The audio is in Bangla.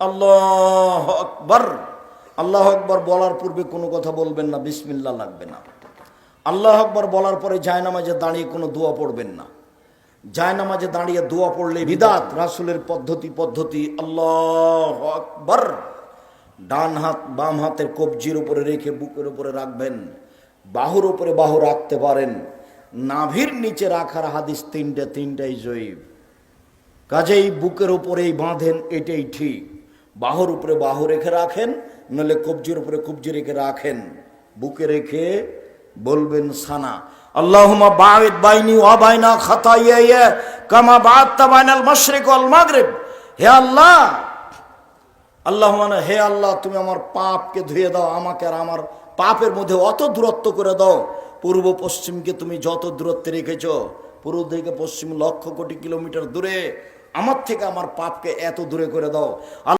আল্লাহ আকবর। আল্লাহ আকবর বলার পূর্বে কোনো কথা বলবেন না বিসমিল্লা লাগবে না। আল্লাহ আকবর বলার পরে জায়নামাজে দাঁড়িয়ে কোনো দোয়া পড়বেন না। জায়নামাজে দাঁড়িয়ে দোয়া পড়লে বিদাত, রাসুলের পদ্ধতি পদ্ধতি, আল্লাহ আকবর। ডান হাত, বাম হাতের কবজির উপরে রেখে বুকের উপরে রাখবেন। বাহুর উপরে বাহু রাখতে পারেন। নাভির নিচে রাখার হাদিস তিনটে, তিনটাই জয়ীব। কাজেই বুকের উপরেই বাঁধেন, এটাই ঠিক। বাহুর উপরে বাহু রেখে রাখেন নলে কবজির উপরে কবজি রেখে রাখেন। বুকে রেখে বলবেন সানা পূর্ব পশ্চিমকে তুমি যত দূরত্বে রেখেছ, পূর্ব থেকে পশ্চিম লক্ষ কোটি কিলোমিটার দূরে, আমার থেকে আমার পাপকে এত দূরে করে দাও।